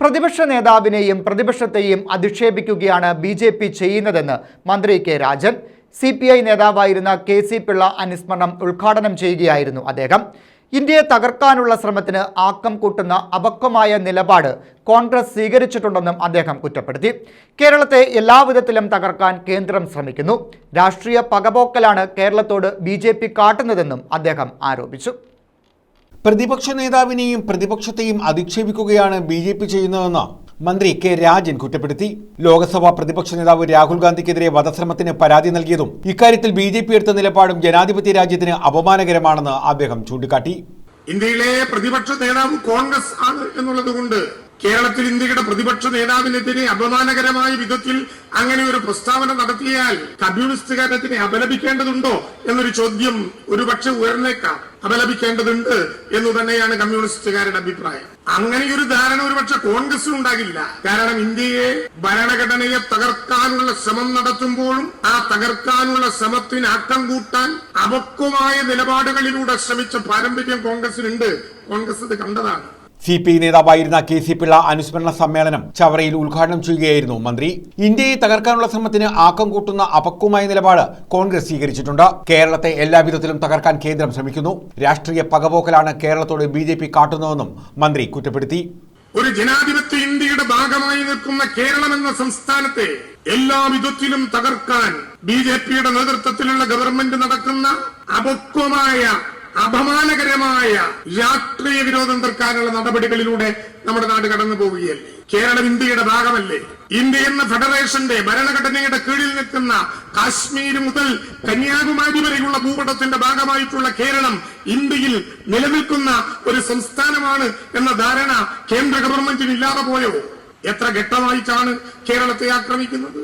പ്രതിപക്ഷ നേതാവിനെയും പ്രതിപക്ഷത്തെയും അധിക്ഷേപിക്കുകയാണ് ബി ജെ പി ചെയ്യുന്നതെന്ന് മന്ത്രി K Rajan. C P I നേതാവായിരുന്ന കെ സി പിള്ള അനുസ്മരണം ഉദ്ഘാടനം ചെയ്യുകയായിരുന്നു അദ്ദേഹം. ഇന്ത്യയെ തകർക്കാനുള്ള ശ്രമത്തിന് ആക്കം കൂട്ടുന്ന അപക്വമായ നിലപാട് കോൺഗ്രസ് സ്വീകരിച്ചിട്ടുണ്ടെന്നും അദ്ദേഹം കുറ്റപ്പെടുത്തി. കേരളത്തെ എല്ലാവിധത്തിലും തകർക്കാൻ കേന്ദ്രം ശ്രമിക്കുന്നു. രാഷ്ട്രീയ പകപോക്കലാണ് കേരളത്തോട് ബി കാട്ടുന്നതെന്നും അദ്ദേഹം ആരോപിച്ചു. പ്രതിപക്ഷ നേതാവിനെയും പ്രതിപക്ഷത്തെയും അധിക്ഷേപിക്കുകയാണ് ബി ജെ പി ചെയ്യുന്നതെന്ന് മന്ത്രി കെ രാജൻ കുറ്റപ്പെടുത്തി. ലോക്സഭാ പ്രതിപക്ഷ നേതാവ് രാഹുൽ ഗാന്ധിക്കെതിരെ വധശ്രമത്തിന് പരാതി നൽകിയതും ഇക്കാര്യത്തിൽ ബി ജെ പി എടുത്ത നിലപാടും ജനാധിപത്യ രാജ്യത്തിന് അപമാനകരമാണെന്ന് അദ്ദേഹം ചൂണ്ടിക്കാട്ടി. ഇന്ത്യയിലെ പ്രതിപക്ഷ നേതാവ് കോൺഗ്രസ് ആണ് എന്നുള്ളത് കൊണ്ട് കേരളത്തിൽ ഇന്ത്യയുടെ പ്രതിപക്ഷ നേതാവിനെതിരെ അപമാനകരമായ വിധത്തിൽ അങ്ങനെ ഒരു പ്രസ്താവന നടത്തിയാൽ കമ്മ്യൂണിസ്റ്റുകാരത്തിനെ അപലപിക്കേണ്ടതുണ്ടോ എന്നൊരു ചോദ്യം ഒരുപക്ഷെ ഉയർന്നേക്കാം. അപലപിക്കേണ്ടതുണ്ട് എന്ന് തന്നെയാണ് കമ്മ്യൂണിസ്റ്റുകാരുടെ അഭിപ്രായം. അങ്ങനെയൊരു ധാരണ ഒരുപക്ഷെ കോൺഗ്രസ് ഉണ്ടാകില്ല. കാരണം ഇന്ത്യയെ ഭരണഘടനയെ തകർക്കാനുള്ള ശ്രമം നടത്തുമ്പോഴും ആ തകർക്കാനുള്ള ശ്രമത്തിന് ആക്കം കൂട്ടാൻ അപക്വമായ നിലപാടുകളിലൂടെ ശ്രമിച്ച പാരമ്പര്യം കോൺഗ്രസിനുണ്ട്. കോൺഗ്രസ് ഇത് കണ്ടതാണ്. സി പി ഐ നേതാവായിരുന്ന കെ സി പിള്ള അനുസ്മരണ സമ്മേളനം ചവറയിൽ ഉദ്ഘാടനം ചെയ്യുകയായിരുന്നു മന്ത്രി. ഇന്ത്യയെ തകർക്കാനുള്ള ശ്രമത്തിന് ആക്കം കൂട്ടുന്ന അപക്വമായ നിലപാട് കോൺഗ്രസ് സ്വീകരിച്ചിട്ടുണ്ട്. കേരളത്തെ എല്ലാവിധത്തിലും തകർക്കാൻ കേന്ദ്രം ശ്രമിക്കുന്നു. രാഷ്ട്രീയ പകപോക്കലാണ് കേരളത്തോട് ബി ജെ പി കാട്ടുന്നതെന്നും മന്ത്രി കുറ്റപ്പെടുത്തി. ഒരു ജനാധിപത്യ ഇന്ത്യയുടെ ഭാഗമായി നിൽക്കുന്ന കേരളം എന്ന സംസ്ഥാനത്തെ എല്ലാ വിധത്തിലും തകർക്കാൻ ബി ജെ പിയുടെ നേതൃത്വത്തിലുള്ള ഗവൺമെന്റ് നടക്കുന്ന അപക്വമായ അപമാനകരമായ രാഷ്ട്രീയ വിരോധം തീർക്കാനുള്ള നടപടികളിലൂടെ നമ്മുടെ നാട് കടന്നു പോവുകയല്ലേ? കേരളം ഇന്ത്യയുടെ ഭാഗമല്ലേ? ഇന്ത്യ എന്ന ഫെഡറേഷന്റെ ഭരണഘടനയുടെ കീഴിൽ നിൽക്കുന്ന കാശ്മീർ മുതൽ കന്യാകുമാരി വരെയുള്ള ഭൂപടത്തിന്റെ ഭാഗമായിട്ടുള്ള കേരളം ഇന്ത്യയിൽ നിലനിൽക്കുന്ന ഒരു സംസ്ഥാനമാണ് എന്ന ധാരണ കേന്ദ്ര ഗവൺമെന്റിന് ഇല്ലാതെ പോയോ? എത്ര ഘട്ടമായിട്ടാണ് കേരളത്തെ ആക്രമിക്കുന്നത്?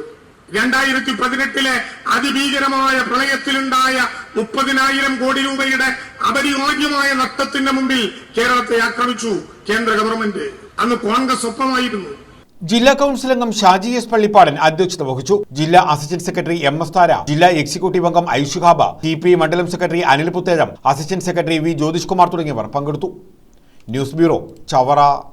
രണ്ടായിരത്തി പതിനെട്ടിലെ അതിഭീകരമായ പ്രളയത്തിലുണ്ടായ മുപ്പതിനായിരം കോടി രൂപയുടെ അപരിയോഗ്യമായ നഷ്ടത്തിന്റെ മുമ്പിൽ കേരളത്തെ ആക്രമിച്ചു കേന്ദ്ര ഗവൺമെന്റ്. അന്ന് കോൺഗ്രസ് ഒപ്പമായിരുന്നു. ജില്ലാ കൗൺസിൽ അംഗം ഷാജി എസ് പള്ളിപ്പാടൻ അധ്യക്ഷത വഹിച്ചു. ജില്ലാ assistant secretary M S Thara ജില്ലാ എക്സിക്യൂട്ടീവ് അംഗം ഐഷുഹാബ ടി പി മണ്ഡലം secretary Anil Puthezham assistant secretary V Jyothish Kumar തുടങ്ങിയവർ പങ്കെടുത്തു. News bureau Chavara.